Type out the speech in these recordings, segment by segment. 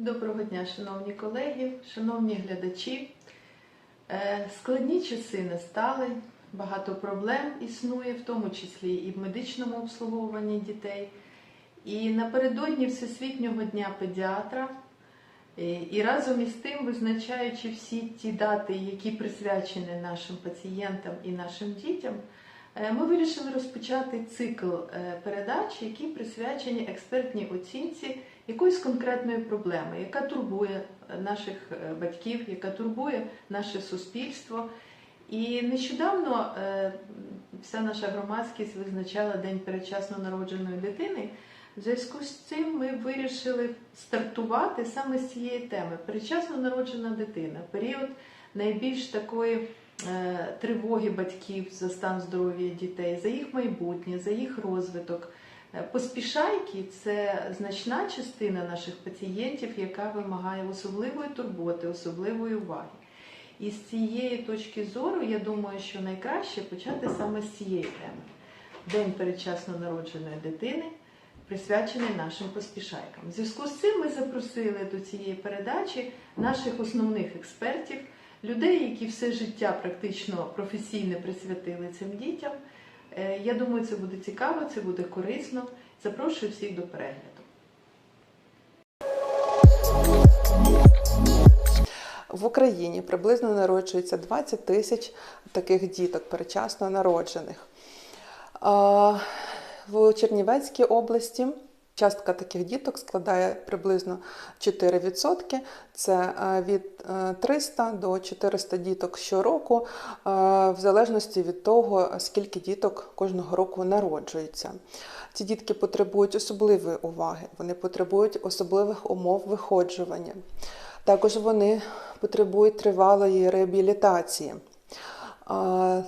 Доброго дня, шановні колеги, шановні глядачі. Е, Складні часи настали, багато проблем існує, в тому числі і в медичному обслуговуванні дітей. І напередодні Всесвітнього дня педіатра, е, і разом із тим, визначаючи всі ті дати, які присвячені нашим пацієнтам і нашим дітям, е, ми вирішили розпочати цикл передач, які присвячені експертній оцінці якоїсь конкретної проблеми, яка турбує е, наших е, батьків, яка турбує наше суспільство. І нещодавно е, вся наша громадськість визначала День передчасно народженої дитини. В зв'язку з цим ми вирішили стартувати саме з цієї теми передчасно народжена дитина, період найбільш такої тривоги батьків за стан здоров'я дітей, за їх майбутнє, за їх розвиток. Е, Поспішайки це значна частина наших пацієнтів, яка вимагає особливої турботи, особливої уваги. І з цієї точки зору, я думаю, що найкраще почати саме з цієї теми. День передчасно народженої дитини, присвячений нашим поспішайкам. В зв'язку з цим ми запросили до цієї передачі наших основних експертів, людей, які все життя практично професійно присвятили цим дітям. Е, Я думаю, це буде цікаво, це буде корисно. Запрошую всіх до перегляду. В Україні приблизно народжується 20 тисяч таких діток перечасно народжених. А, В Чернівецькій області частка таких діток складає приблизно 4%. Це е, від е, 300 до 400 діток щороку, е, в залежності від того, скільки діток кожного року народжується. Ці дітки потребують особливої уваги, вони потребують особливих умов виходжування. Також вони потребують тривалої реабілітації.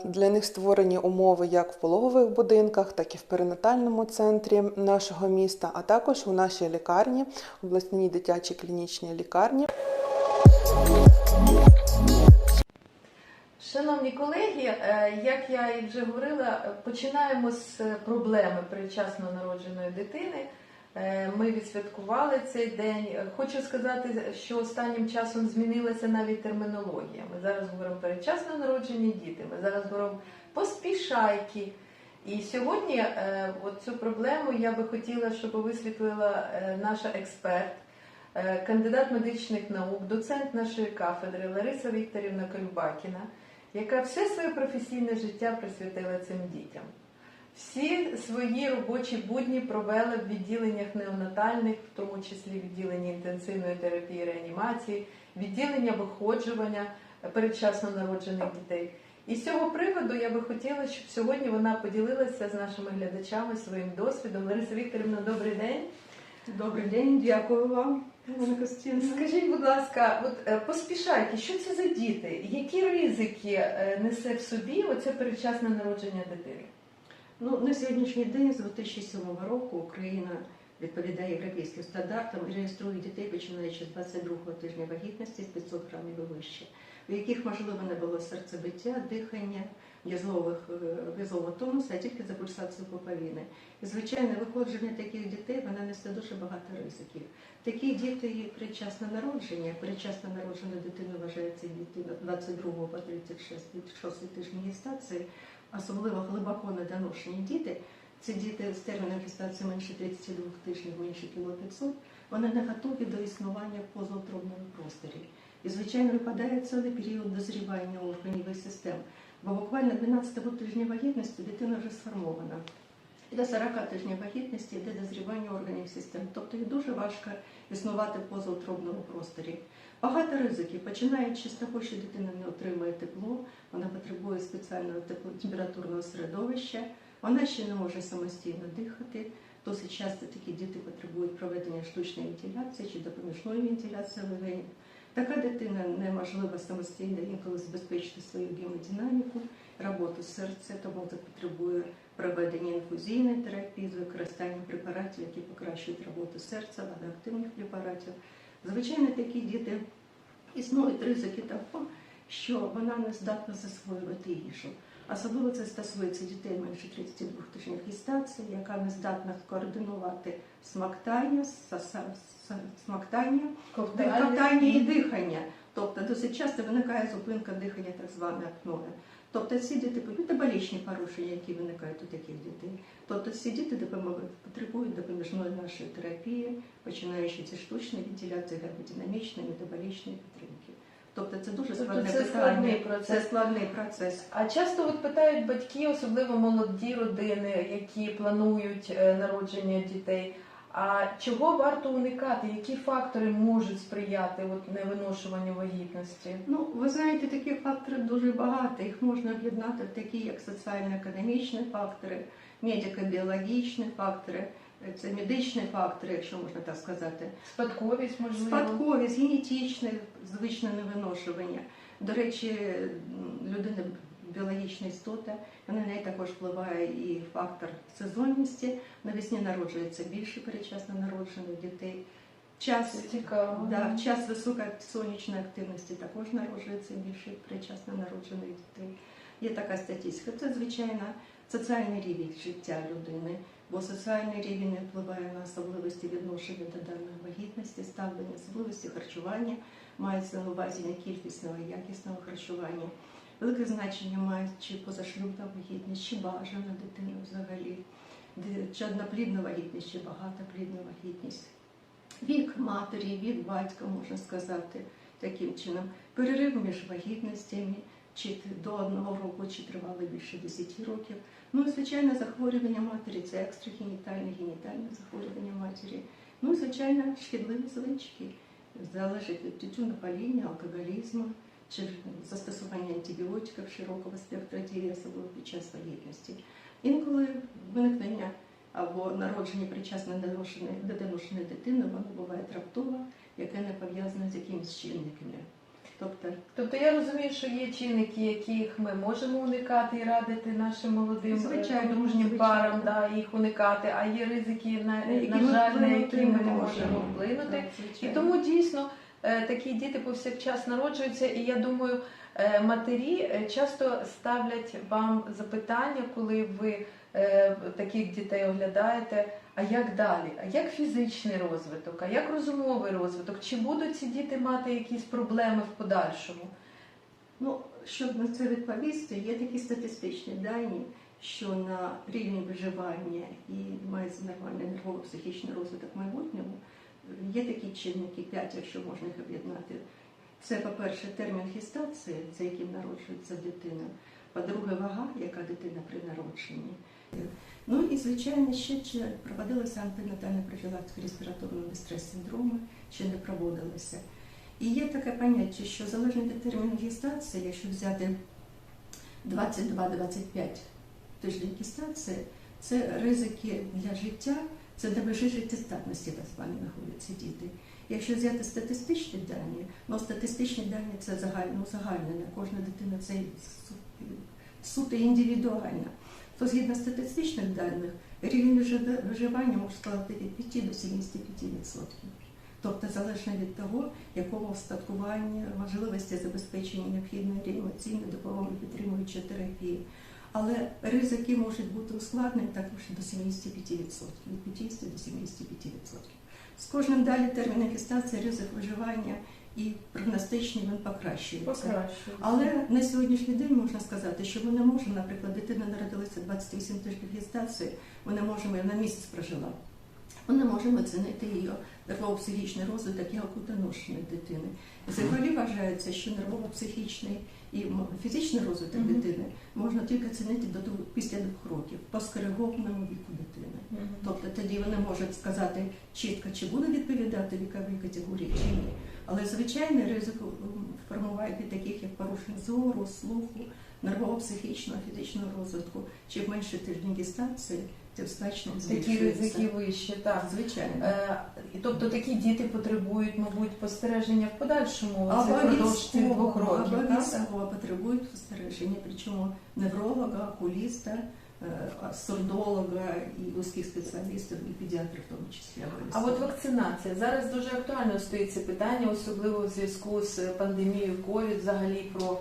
Для них створені умови як в пологових будинках, так і в перинатальному центрі нашого міста, а також у нашій лікарні, обласній дитячій клінічній лікарні. Шановні колеги, е, як я і вже говорила, починаємо з проблеми передчасно народженої дитини. Е, Ми відсвяткували цей день. Хочу сказати, що останнім часом змінилася навіть термінологія. Ми зараз говоримо передчасно народжені діти. Ми зараз говоримо поспішайки. І сьогодні е, от цю проблему я би хотіла, щоб висвітлила е, наша експерт, кандидат медичних наук, доцент нашої кафедри Лариса Вікторівна Колюбакіна, яка все своє професійне життя присвятила цим дітям. Всі свої робочі будні провели в відділеннях неонатальних, в тому числі відділенні інтенсивної терапії реанімації, відділення виходжування передчасно народжених дітей. І з цього приводу я би хотіла, щоб сьогодні вона поділилася з нашими глядачами своїм досвідом. Лариса Вікторівна, добрий день. Добрий день, дякую вам, Скажіть, будь ласка, от е, поспішайте, що це за діти? Які ризики е, несе в собі оце передчасне народження дитини? Ну, на сьогоднішній день, з 2007 року, Україна відповідає європейським стандартам і реєструє дітей, починаючи з 22-го тижня вагітності з 500 грамів і вище, у яких можливо не було серцебиття, дихання, в'язових е, в'язового тонусу, а тільки за пульсацію пуповини. І звичайно, виходження таких дітей вона несе дуже багато ризиків. Такі діти є предчасне народження. Предчасно народжена дитина вважається дитина 22 по 36 тижні гестації, особливо глибоко недоношені діти. Це діти з терміном гестації менше 32 тижнів, менше кіло 500, вони не готові до існування в позаутробному просторі. І, звичайно, випадає цілий період дозрівання органів і систем. Бо буквально 12-го тижня вагітності дитина вже сформована. І до 40 тижнів вагітності йде дозрівання органів систем. Тобто їй дуже важко існувати в позаутробному просторі. Багато ризиків, починаючи з того, що дитина не отримує тепло, вона потребує спеціального теплотемпературного середовища, вона ще не може самостійно дихати. Досить часто такі діти потребують проведення штучної вентиляції чи допоміжної вентиляції легенів. Така дитина неможливо самостійно інколи забезпечити свою гемодинаміку, роботу серця, тому це потребує проведення інфузійної терапії з використанням препаратів, які покращують роботу серця, адаптивних препаратів. Звичайно, такі діти існують ризики того, що вона не здатна засвоювати їжу. Особливо це стосується дітей менше 32 тижнів гестації, яка не здатна скоординувати смактання, смактання, ковтання і дихання. Тобто досить часто виникає зупинка дихання, так зване апноe. Тобто ці діти метаболічні порушення, які виникають у таких дітей. Тобто ці діти потребують допоміжної нашої терапії, починаючи зі штучної вентиляції, гермодинамічної, метаболічної підтримки. Тобто це дуже Тобто складне це питання. складний процес. Це складний процес. А часто от питають батьки, особливо молоді родини, які планують е, народження дітей. А чого варто уникати? Які фактори можуть сприяти от невиношуванню вагітності? Ну, ви знаєте, таких факторів дуже багато. Їх можна об'єднати в такі, як соціально-економічні фактори, медико-біологічні фактори, це медичні фактори, якщо можна так сказати. Спадковість можливо? Спадковість, генетичне, звичне невиношування. До речі, людина біологічна істота, на неї також впливає і фактор сезонності. Навесні народжується більше передчасно народжених дітей. Час цікаво. Да, час високої сонячної активності також народжується більше предчасно народжених дітей. Є така статистика. Це, звичайно, соціальний рівень життя людини, бо соціальний рівень впливає на особливості відношення до даної вагітності, ставлення, особливості харчування, мається на увазі не кількісного, а якісного харчування. Велике значення має чи позашлюбна вагітність, чи бажана дитина взагалі, чи одноплідна вагітність, чи багатоплідна вагітність вік матері, вік батька, можна сказати, таким чином. Перерив між вагітностями, чи до одного року, чи тривали більше 10 років. Ну і звичайно, захворювання матері це екстрагенітальне, генітальне захворювання матері. Ну і звичайно, шкідливі звички. Залежить від тютюнопаління, алкоголізму чи застосування антибіотиків широкого спектру дії, особливо під час вагітності. Інколи виникнення або народження причасно недоношеної дитини, воно буває раптово, яке не пов'язане з якимись чинниками. Тобто, Тобто я розумію, що є чинники, яких ми можемо уникати і радити нашим молодим е, Звичайно, подружнім звичайно. парам, да, їх уникати, а є ризики, на, які на ми жаль, на які ми не можемо вплинути. так, І тому дійсно е, такі діти повсякчас народжуються, і я думаю, е, матері часто ставлять вам запитання, коли ви таких дітей оглядаєте. А як далі? А як фізичний розвиток? А як розумовий розвиток? Чи будуть ці діти мати якісь проблеми в подальшому? Ну, щоб на це відповісти, є такі статистичні дані, що на рівні виживання і мається нормальний нервово-психічний розвиток в майбутньому. Є такі чинники, п'ять, якщо можна їх об'єднати. Це, по-перше, термін гестації, за яким народжується дитина. По-друге, вага, яка дитина при народженні. Ну і, звичайно, ще чи проводилася антинатальна профілактика респіраторного дистрес-синдрому, чи не проводилася. І є таке поняття, що залежно від терміну гестації, якщо взяти 22-25 тижнів гестації, це ризики для життя, це до межі життєздатності так звані знаходяться діти. Якщо взяти статистичні дані, ну статистичні дані це загально узагальнення, кожна дитина це суто індивідуальна. То згідно статистичних даних, рівень виживання може складати від 5 до 75%. Тобто залежно від того, якого устаткування, можливості забезпечення необхідної реанімаційної допомоги підтримуючої терапії. Але ризики можуть бути ускладнені також до 75%, від 50 до 75%. З кожним далі терміном гестації ризик виживання і прогностичний він покращується. Покращується. Але на сьогоднішній день можна сказати, що ми не можемо, наприклад, дитина народилася 28 тижнів гестації, ми не можемо на місяць прожила. Ми не можемо оцінити її нервово-психічний розвиток як у доношеної дитини. Взагалі вважається, що нервово-психічний і фізичний розвиток Мгм. дитини можна тільки оцінити до того після двох років по скоригованому віку дитини. Мгм. Тобто тоді вони можуть сказати чітко, чи буде відповідати віковій категорії, чи ні. Але звичайний ризик формувати таких як порушень зору, слуху, нервово-психічного, фізичного розвитку, чи менше тижнів гестації, тим значно Такі ризики вищі, так. Звичайно. Е, тобто такі діти потребують, мабуть, спостереження в подальшому впродовж цих двох років. обов'язково потребують спостереження, причому невролога, окуліста, е, сурдолога і вузьких спеціалістів, і педіатрів в тому числі. А от вакцинація зараз дуже актуально стоїть це питання, особливо в зв'язку з пандемією ковід, взагалі про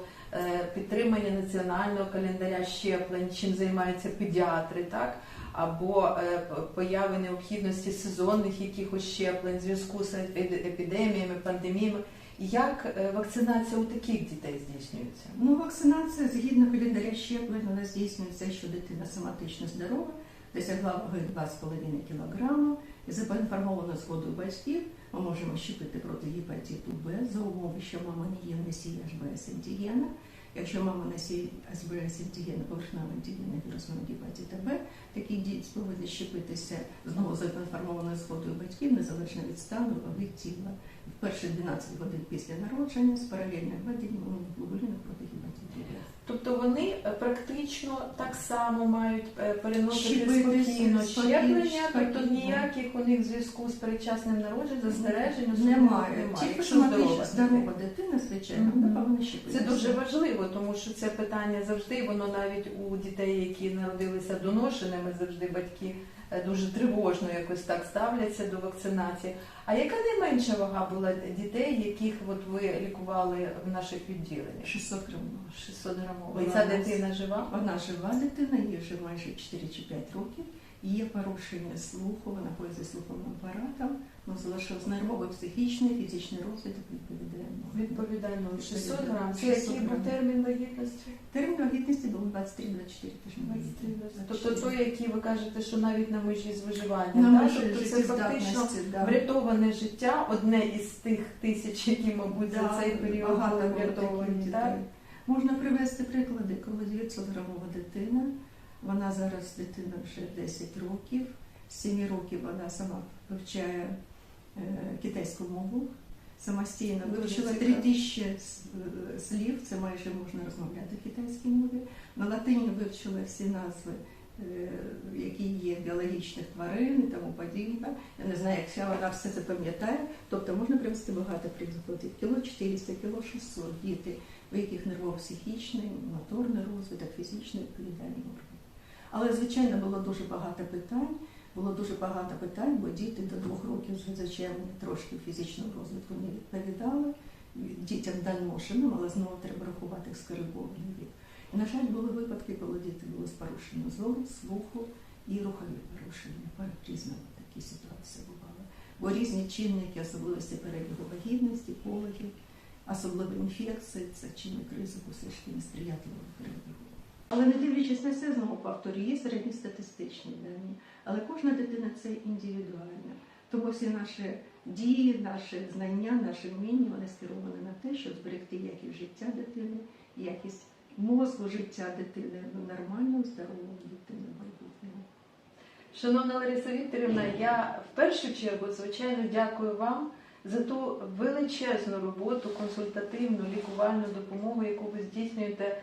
підтримання національного календаря щеплень, чим займаються педіатри, так? Або е, появи необхідності сезонних якихось щеплень в зв'язку з епідеміями, пандеміями. Як е, вакцинація у таких дітей здійснюється? Ну, вакцинація згідно календаря щеплень вона здійснюється, якщо дитина соматично здорова, досягла ваги 2,5 кг, за поінформованою згодою батьків ми можемо щепити проти гепатиту Б за умови, що мама не є носій HBS антигена. Якщо мама носій HBS антигена, поверхневого антигена вірусного гепатита Б, такі діти повинні щепитися знову за поінформованою згодою батьків, незалежно від стану ваги тіла. В перші 12 годин після народження з паралельним введенням глобуліну проти гепатиту. Тобто вони е, практично так само мають е, переносити спокійно щеплення, тобто ніяких у них в зв'язку з передчасним народженням, застережень особливо Немає. Тільки здорова здорова дитина. звичайно, повинна щепитися. Це дуже важливо, тому що це питання завжди, воно навіть у дітей, які народилися доношеними, завжди батьки дуже тривожно якось так ставляться до вакцинації. А яка найменша вага була дітей, яких от ви лікували в наших відділеннях? 600 грамів. 600 грамів. І ця дитина жива? Вона жива дитина, їй вже майже 4 чи 5 років. Є порушення слуху, вона пользує слуховим апаратом, ну залишилось нервовий, психічний, фізичний розвиток відповідає. нормі. Відповідально, 600 грам. Це який був термін вагітності? Термін вагітності був 23-24 тижні. 23. вагітності. Тобто той, який ви кажете, що навіть на межі з виживанням. на так? тобто це фактично да. врятоване життя, одне із тих тисяч, які, мабуть, Да, за цей період багато врятовані. Можна привести приклади, коли 900 грамова дитина, вона зараз дитина вже 10 років, з 7 років вона сама вивчає е, китайську мову, самостійно вивчила цікаво. 3000 е, слів, це майже можна розмовляти в китайській мові. На латині вивчила всі назви, е, які є біологічних тварин і тому подібне. Я не знаю, як вся вона все це пам'ятає. Тобто можна привести багато прикладів. Кіло 400, кіло 600 діти, у яких нервово-психічний, моторний розвиток, фізичний відповідальний орган. Але, звичайно, було дуже багато питань. Було дуже багато питань, бо діти до двох років, звичайно, трошки фізичного розвитку не відповідали дітям доношеним, але знову треба рахувати скоригований вік. І, на жаль, були випадки, коли діти були з порушенням зору, слуху і рухові порушення. Різні такі ситуації бували. Бо різні чинники, особливості перебігу вагітності, пологів, особливі інфекції, це чинник ризику все ж таки несприятливого перебігу. Але не дивлячись на це, знову повторюю, є середньостатистичні дані, але кожна дитина це індивідуальна. Тому всі наші дії, наші знання, наші вміння вони скеровані на те, щоб зберегти якість життя дитини, якість мозку життя дитини, нормальну, здорову дитину майбутнього. Шановна Лариса Вікторівна, я в першу чергу, звичайно, дякую вам за ту величезну роботу, консультативну, лікувальну допомогу, яку ви здійснюєте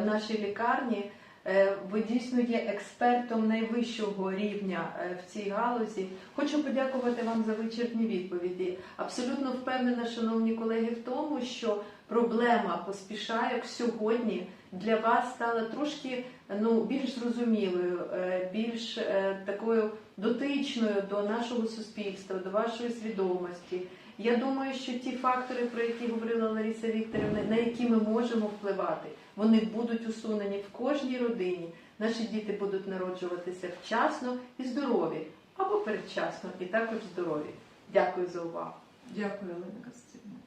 в нашій лікарні. Е, Ви дійсно є експертом найвищого рівня е, в цій галузі. Хочу подякувати вам за вичерпні відповіді. Абсолютно впевнена, шановні колеги, в тому, що проблема поспішайок сьогодні для вас стала трошки ну, більш зрозумілою, е, більш е, такою дотичною до нашого суспільства, до вашої свідомості. Я думаю, що ті фактори, про які говорила Лариса Вікторівна, на які ми можемо впливати, вони будуть усунені в кожній родині. Наші діти будуть народжуватися вчасно і здорові, або передчасно, і також здорові. Дякую за увагу. Дякую, Олена Костянтинівна.